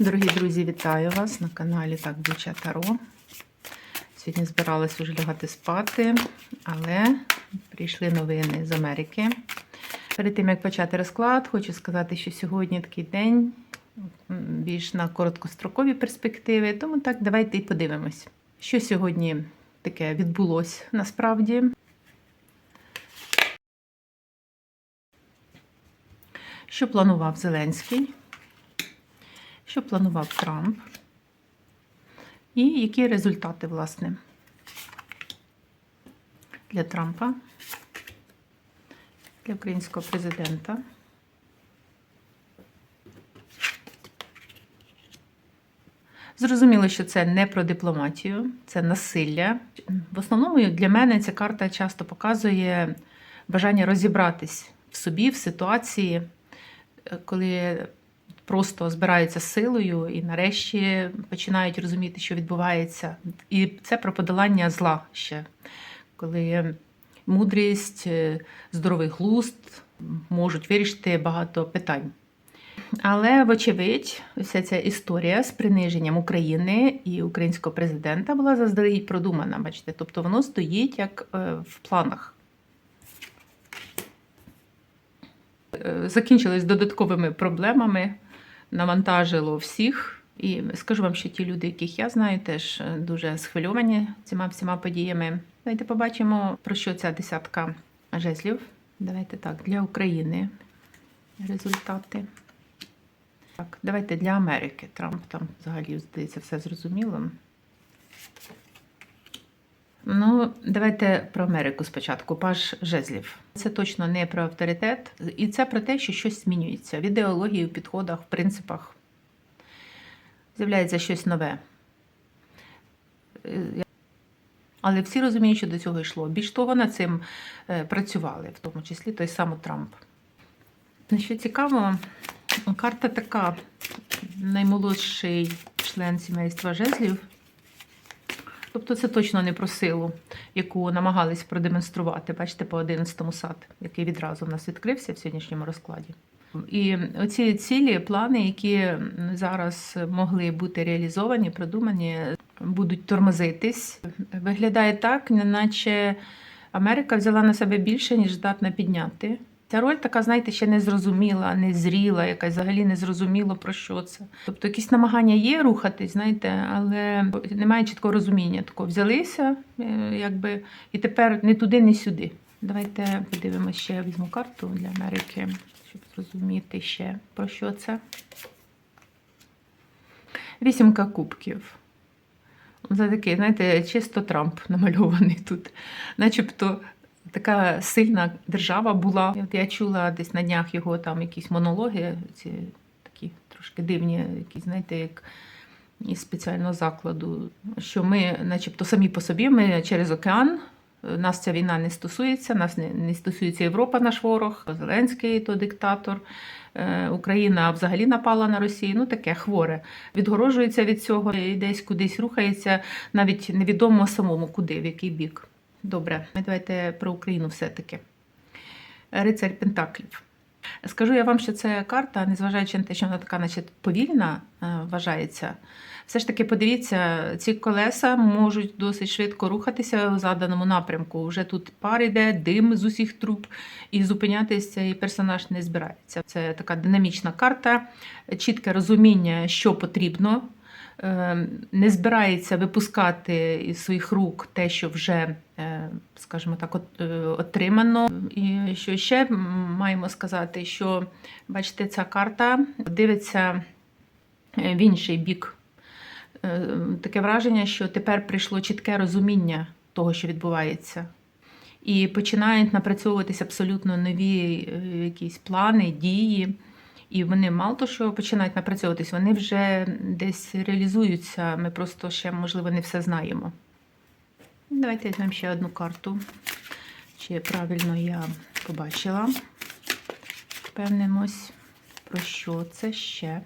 Дорогі друзі, вітаю вас на каналі Так Буча Таро. Сьогодні збиралась вже лягати спати, але прийшли новини з Америки. Перед тим, як почати розклад, хочу сказати, що сьогодні такий день більш на короткострокові перспективи. Тому так, давайте і подивимось, що сьогодні таке відбулося насправді. Що планував Зеленський? Що планував Трамп, і які результати, власне, для Трампа, для українського президента. Зрозуміло, що це не про дипломатію, це насилля. В основному для мене ця карта часто показує бажання розібратись в собі, в ситуації, е, коли просто збираються силою і нарешті починають розуміти, що відбувається. І це про подолання зла ще, коли мудрість, е, здоровий глузд можуть вирішити багато питань. Але, вочевидь, вся ця історія з приниженням України і українського президента була заздалегідь продумана, бачите, тобто воно стоїть як е, в планах. Е, Закінчилось додатковими проблемами навантажило всіх. І скажу вам, що ті люди, яких я знаю, теж е, дуже схвильовані цими всіма подіями. Давайте побачимо, про що ця десятка жезлів. Давайте так, для України результати. Так, давайте для Америки. Трамп там взагалі, здається, все зрозуміло. Ну, давайте про Америку спочатку. Паж жезлів. Це точно не про авторитет, і це про те, що щось змінюється в ідеології, в підходах, в принципах. З'являється щось нове. Але всі розуміють, що до цього йшло. Більш того, над цим е, працювали, в тому числі той самий Трамп. Ну, Що цікаво, карта така: наймолодший член сімейства жезлів. Тобто це точно не про силу, яку намагались продемонструвати. Бачите, по 11 сад, який відразу в нас відкрився в сьогоднішньому розкладі. І оці цілі, плани, які зараз могли бути реалізовані, продумані, будуть тормозитись. Виглядає так, неначе Америка взяла на себе більше, ніж здатна підняти. Ця роль така, знаєте, ще не зрозуміла, не зріла, якась взагалі не зрозуміло про що це. Тобто якісь намагання є рухатись, знаєте, але немає чіткого розуміння. Такого взялися, е, якби, і тепер не туди, не сюди. Давайте подивимося ще, візьму карту для Америки, щоб зрозуміти ще про що це. Вісімка кубків. Це такий, знаєте, чисто Трамп намальований тут. Начебто така сильна держава була. Я чула десь на днях його там якісь монологи, ці такі трошки дивні, які, знаєте, як із спеціального закладу, що ми, начебто, самі по собі, ми через океан. Нас ця війна не стосується, нас не, не стосується Європа, наш ворог, Зеленський то диктатор, Е, Україна взагалі напала на Росію. Ну таке хворе. Відгорожується від цього і десь кудись рухається, навіть невідомо самому куди, в який бік. Добре, ми давайте про Україну все-таки. Рицарь Пентаклів. Скажу я вам, що це карта, незважаючи на те, що вона така, наче повільна е, вважається. Все ж таки, подивіться, ці колеса можуть досить швидко рухатися у заданому напрямку. Вже тут пар іде, дим з усіх труб, і зупинятися цей персонаж не збирається. Це така динамічна карта, чітке розуміння, що потрібно. Е, Не збирається випускати із своїх рук те, що вже, е, скажімо так, е, отримано. І що ще маємо сказати, що бачите, ця карта дивиться е, в інший бік. Таке враження, що тепер прийшло чітке розуміння того, що відбувається. І починають напрацьовуватися абсолютно нові якісь плани, дії. І вони мало того, що починають напрацьовуватись, вони вже десь реалізуються. Ми просто ще, можливо, не все знаємо. Давайте візьмемо ще одну карту. Чи правильно я побачила. Впевнимось, про що це ще.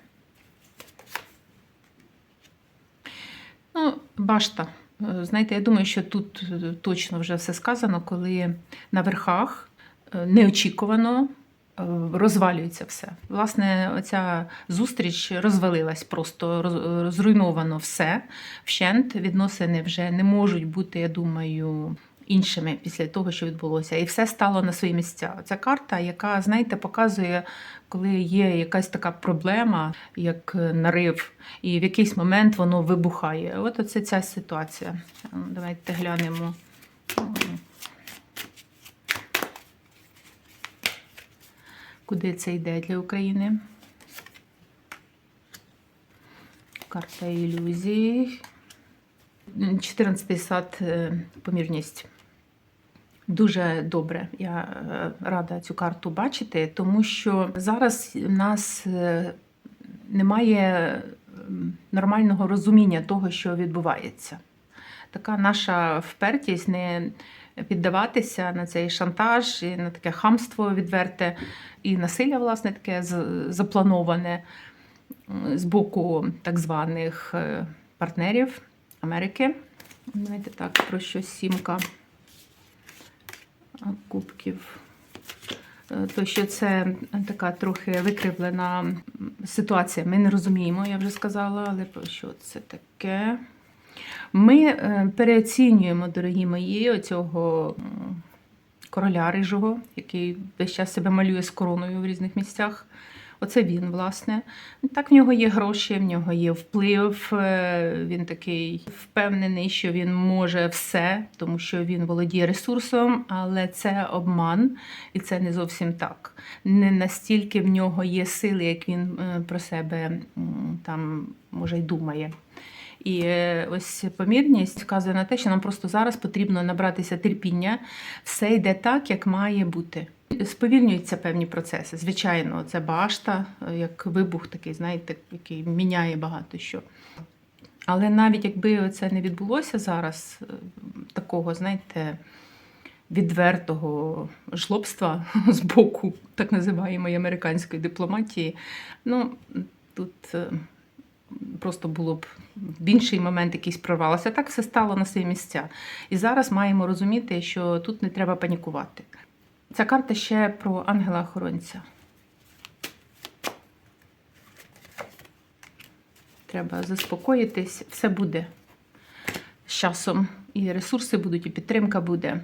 Ну, башта. Знаєте, я думаю, що тут точно вже все сказано, коли на верхах е, неочікувано розвалюється все. Власне, оця зустріч розвалилась просто роз- зруйновано все. Вщент відносини вже не можуть бути, я думаю. Іншими після того, що відбулося, і все стало на свої місця. Ця карта, яка, знаєте, показує, коли є якась така проблема, як е, нарив, і в якийсь момент воно вибухає. От оце ця ситуація. Давайте глянемо. Куди це йде для України? Карта ілюзій. 14 сад помірність. Дуже добре. Я е, рада цю карту бачити, тому що зараз в нас е, немає нормального розуміння того, що відбувається. Така наша впертість не піддаватися на цей шантаж, і на таке хамство відверте, і насилля, власне, таке заплановане з боку так званих е, партнерів Америки. Давайте так, про що сімка кубків. Е, То, що це така трохи викривлена ситуація, ми не розуміємо, я вже сказала, але про що це таке? Ми е, переоцінюємо, дорогі мої, оцього короля рижого, який весь час себе малює з короною в різних місцях. Оце він, власне. Так, в нього є гроші, в нього є вплив. е, Він такий впевнений, що він може все, тому що він володіє ресурсом, але це обман, і це не зовсім так. Не настільки в нього є сили, як він е, про себе там може й думає. І е, ось помірність вказує на те, що нам просто зараз потрібно набратися терпіння. Все йде так, як має бути. Сповільнюються певні процеси. Звичайно, це башта, е, як вибух такий, знаєте, який міняє багато що. Але навіть якби це не відбулося зараз, е, такого, знаєте, відвертого жлобства з боку так називаємої американської дипломатії, ну тут просто було б в інший момент якийсь прорвалося. Так все стало на свої місця. І зараз маємо розуміти, що тут не треба панікувати. Ця карта ще про ангела-охоронця. Треба заспокоїтись, все буде з часом. І ресурси будуть, і підтримка буде.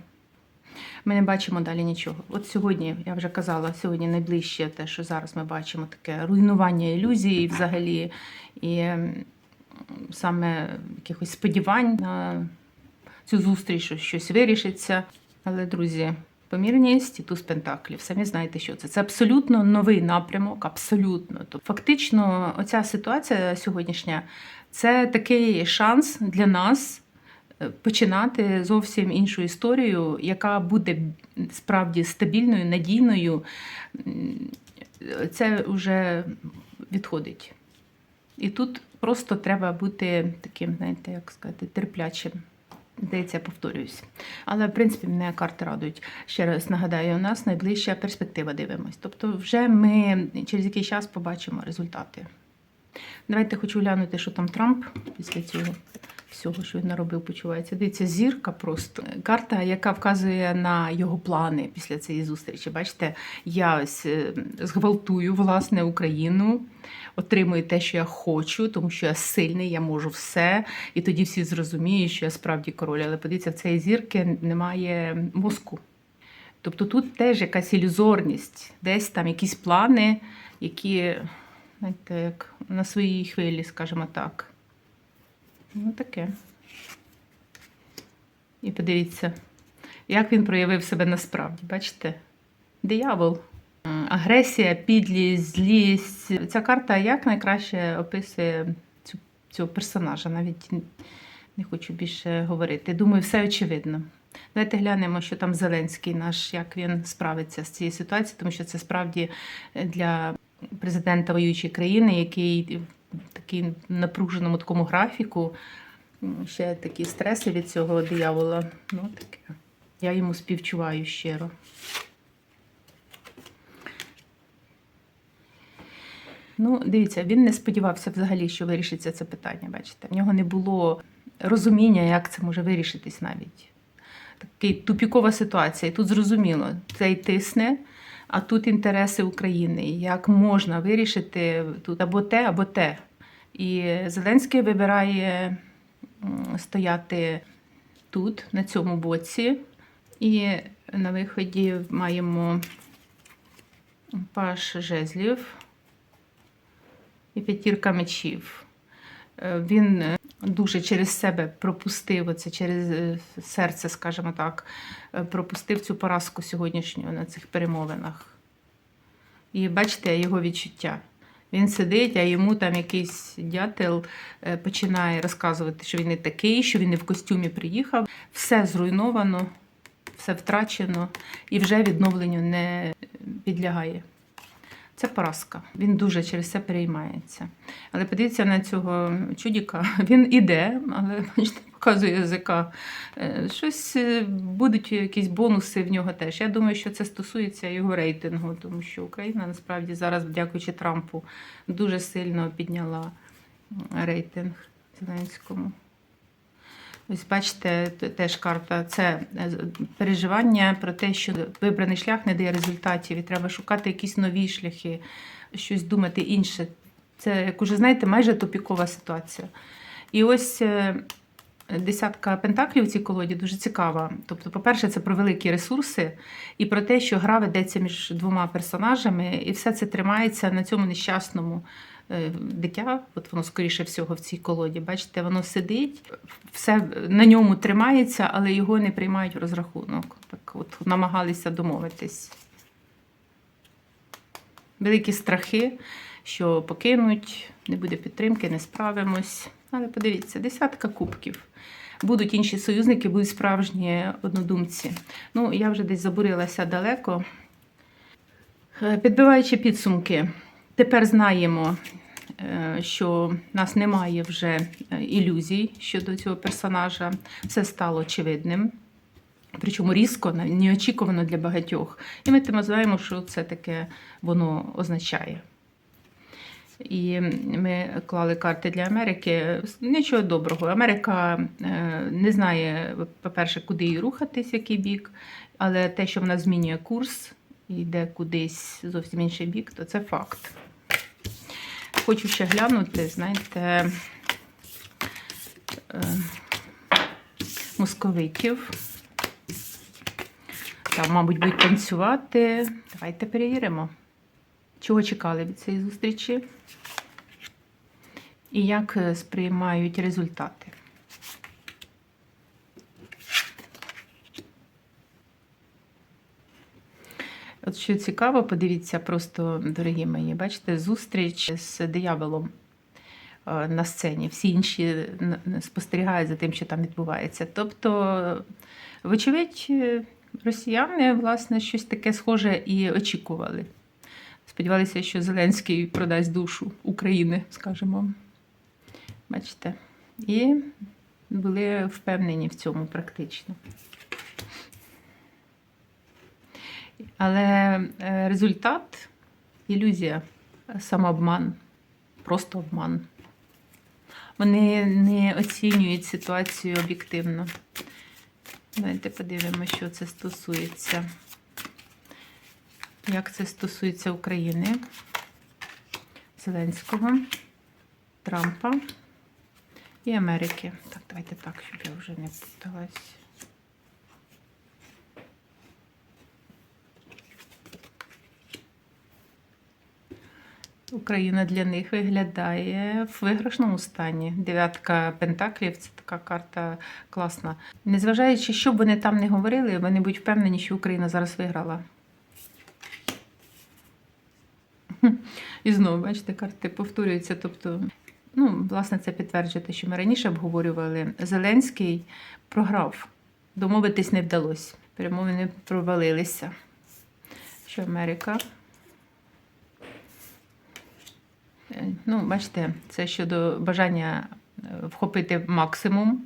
Ми не бачимо далі нічого. От сьогодні, я вже казала, сьогодні найближче те, що зараз ми бачимо таке руйнування ілюзій взагалі, і саме якихось сподівань на цю зустріч, що щось вирішиться. Але, друзі, помірність і туз пентаклів. Самі знаєте, що це. Це абсолютно новий напрямок, абсолютно. Тобто, фактично, оця ситуація сьогоднішня це такий шанс для нас починати зовсім іншу історію, яка буде справді стабільною, надійною. Це вже відходить. І тут просто треба бути таким, знаєте, як сказати, терплячим. Здається, повторююсь. Але, в принципі, мене карти радують. Ще раз нагадаю, у нас найближча перспектива дивимось. Тобто, вже ми через який час побачимо результати. Давайте хочу глянути, що там Трамп після цього всього, що він наробив, почувається. Дивіться, зірка просто. Карта, яка вказує на його плани після цієї зустрічі. Бачите, я ось е, зґвалтую власне Україну, отримую те, що я хочу, тому що я сильний, я можу все. І тоді всі зрозуміють, що я справді король. Але подивіться, в цієї зірки немає мозку. Тобто тут теж якась ілюзорність, десь там якісь плани, які, знаєте, як на своїй хвилі, скажімо так. Ну, таке. І подивіться, як він проявив себе насправді. Бачите? Диявол. Агресія, підлість, злість. Ця карта як найкраще описує цю, цього персонажа. Навіть не хочу більше говорити. Думаю, все очевидно. Давайте глянемо, що там Зеленський наш, як він справиться з цією ситуацією, тому що це справді для президента воюючої країни, який в такій напруженому такому графіку, ще такі стреси від цього диявола. Ну, таке. Я йому співчуваю щиро. Ну, дивіться, він не сподівався взагалі, що вирішиться це питання. Бачите, в нього не було розуміння, як це може вирішитись навіть. Такий тупікова ситуація. І тут зрозуміло, цей тисне, А тут інтереси України. Як можна вирішити тут або те, або те. І Зеленський вибирає стояти тут, на цьому боці. І на виході маємо паш жезлів і п'ятірка мечів. Е, Він дуже через себе пропустив оце через е, серце, скажімо так, е, пропустив цю поразку сьогоднішню на цих перемовинах. І бачите його відчуття. Він сидить, а йому там якийсь дятел е, починає розказувати, що він не такий, що він не в костюмі приїхав. Все зруйновано, все втрачено і вже відновленню не підлягає. Це поразка. Він дуже через це переймається. Але подивіться на цього чудіка. Він іде, але бачите, показує язика. Е, Щось е, будуть якісь бонуси в нього теж. Я думаю, що це стосується його рейтингу, тому що Україна насправді зараз, дякуючи Трампу, дуже сильно підняла рейтинг Зеленському. Ось бачите, теж карта це е, переживання про те, що вибраний шлях не дає результатів, і треба шукати якісь нові шляхи, щось думати інше. Це, як уже знаєте, майже тупікова ситуація. І ось е, десятка пентаклів в цій колоді дуже цікава. Тобто, по-перше, це про великі ресурси і про те, що гра ведеться між двома персонажами, і все це тримається на цьому нещасному е, дитя. От воно, скоріше всього, в цій колоді. Бачите, воно сидить, все на ньому тримається, але його не приймають в розрахунок. Так от намагалися домовитись. Великі страхи, що покинуть, не буде підтримки, не справимось. Але подивіться, десятка кубків. Будуть інші союзники, будуть справжні однодумці. Ну, я вже десь забурилася далеко. Е, Підбиваючи підсумки, тепер знаємо, е, що в нас немає вже е, ілюзій щодо цього персонажа. Все стало очевидним. Причому різко, неочікувано для багатьох. І ми тим знаємо, що це таке воно означає. І ми клали карти для Америки. Нічого доброго. Америка е, не знає, по-перше, куди їй рухатись, який бік, але те, що вона змінює курс і йде кудись зовсім інший бік, то це факт. Хочу ще глянути, знаєте, е, московитів. Там, мабуть, будуть танцювати. Давайте перевіримо, чого чекали від цієї зустрічі і як е, сприймають результати. От що цікаво, подивіться просто, дорогі мої, бачите, зустріч з дияволом е, на сцені. Всі інші спостерігають за тим, що там відбувається. Тобто, вочевидь, е, росіяни, власне, щось таке схоже і очікували. Сподівалися, що Зеленський продасть душу України, скажімо. Бачите? І були впевнені в цьому практично. Але е, результат ілюзія, самообман, просто обман. Вони не оцінюють ситуацію об'єктивно. Давайте подивимося, що це стосується. Як це стосується України, Зеленського, Трампа і Америки. Так, давайте так, щоб я вже не путалась. Україна для них виглядає в виграшному стані. Дев'ятка пентаклів це така карта класна. Незважаючи, що б вони там не говорили, вони будуть впевнені, що Україна зараз виграла. І знову, бачите, карти повторюються. Тобто, ну, власне, це підтверджує те, що ми раніше обговорювали. Зеленський програв. Домовитись не вдалося. Перемовини провалилися. Що Америка? Е, Ну, бачите, це щодо бажання е, вхопити максимум,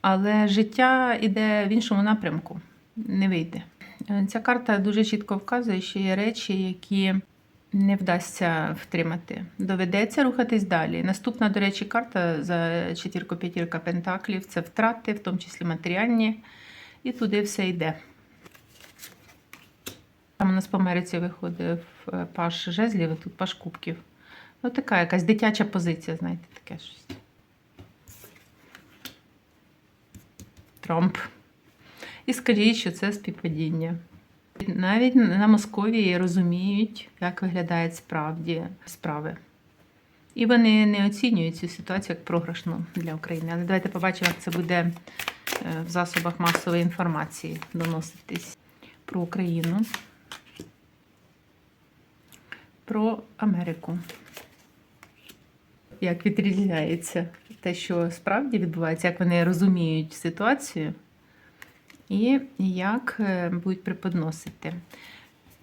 але життя йде в іншому напрямку, не вийде. Е, Ця карта дуже чітко вказує, що є речі, які не вдасться втримати. Доведеться рухатись далі. Наступна, до речі, карта за четвірку-п'ятірка пентаклів це втрати, в тому числі матеріальні, і туди все йде. Там у нас по Америці виходив е, паш жезлів, тут паш кубків. Ну, така якась дитяча позиція, знаєте, таке щось. Трамп. І скажіть, що це співпадіння. Навіть на Московії розуміють, як виглядають справді справи. І вони не оцінюють цю ситуацію як програшну для України. Але давайте побачимо, як це буде е, в засобах масової інформації доноситись про Україну, про Америку. Як відрізняється те, що справді відбувається, як вони розуміють ситуацію, і як е, будуть преподносити.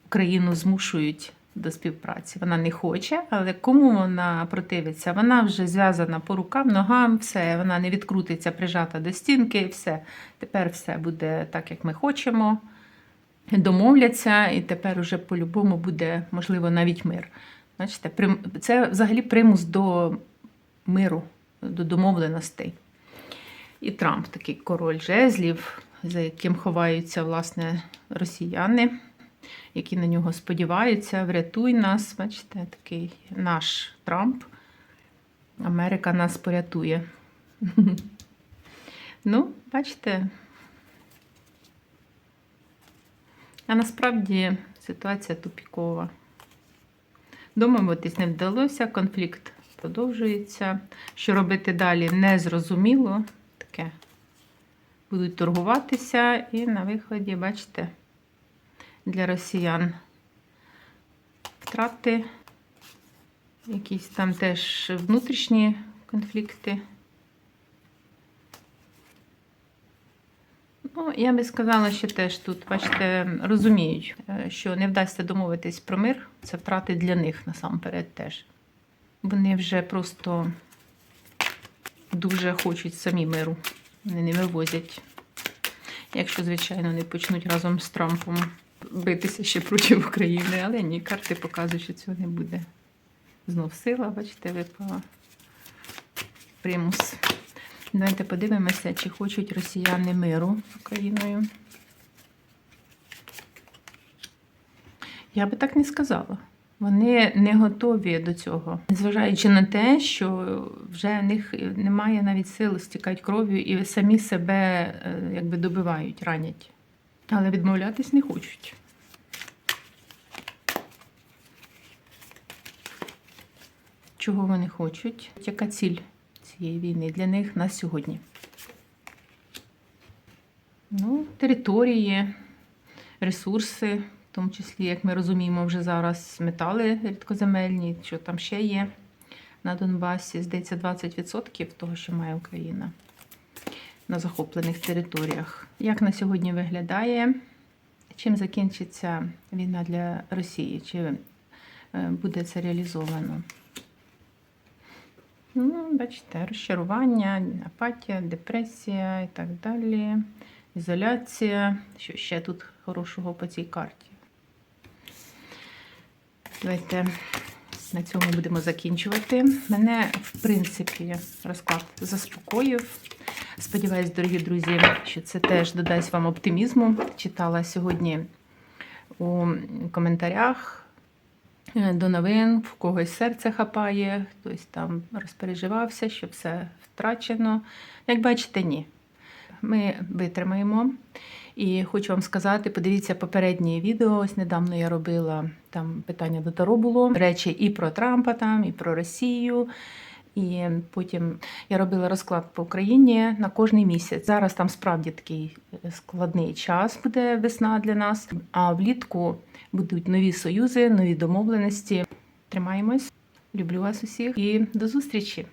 Україну змушують до співпраці. Вона не хоче, але кому вона противиться? Вона вже зв'язана по рукам, ногам, все, вона не відкрутиться, прижата до стінки, все. Тепер все буде так, як ми хочемо. Домовляться, і тепер уже по-любому буде, можливо, навіть мир. Бачите, це взагалі примус до миру, до домовленостей. І Трамп такий король жезлів, за яким ховаються власне росіяни, які на нього сподіваються, врятуй нас. Бачите, такий наш Трамп. Америка нас порятує. Ну, бачите. А насправді ситуація тупікова. Домовитись не вдалося, конфлікт продовжується. Що робити далі, не зрозуміло. Таке. Будуть торгуватися, і на виході, бачите, для росіян втрати, якісь там теж внутрішні конфлікти. Ну, я би сказала, що теж тут, бачите, розуміють, е, що не вдасться домовитись про мир, це втрати для них насамперед теж. Вони вже просто дуже хочуть самі миру. Вони не вивозять. Якщо, звичайно, не почнуть разом з Трампом битися ще проти України, але ні, карти показують, що цього не буде. Знов сила, бачите, випала. Примус. Давайте подивимося, чи хочуть росіяни миру з Україною. Я би так не сказала. Вони не готові до цього, незважаючи на те, що вже в них немає навіть сил, стікають кров'ю і самі себе е, якби добивають, ранять. Але відмовлятись не хочуть. Чого вони хочуть? Яка ціль цієї війни для них на сьогодні? Ну, території, ресурси, в тому числі, як ми розуміємо, вже зараз метали рідкоземельні, що там ще є на Донбасі. Здається, 20% того, що має Україна на захоплених територіях. Як на сьогодні виглядає? Чим закінчиться війна для Росії? Чи е, буде це реалізовано? Ну, бачите, розчарування, апатія, депресія і так далі. Ізоляція. Що ще тут хорошого по цій карті? Давайте на цьому будемо закінчувати. Мене, в принципі, розклад заспокоїв. Сподіваюсь, дорогі друзі, що це теж додасть вам оптимізму. Читала сьогодні у коментарях е, до новин, в когось серце хапає, хтось там розпереживався, що все втрачено. Як бачите, ні. Ми витримаємо. І хочу вам сказати, подивіться попереднє відео. Ось недавно я робила там питання до Таро було. Речі і про Трампа, там, і про Росію. І потім я робила розклад по Україні на кожний місяць. Зараз там справді такий складний час буде весна для нас. А влітку будуть нові союзи, нові домовленості. Тримаємось. Люблю вас усіх і до зустрічі!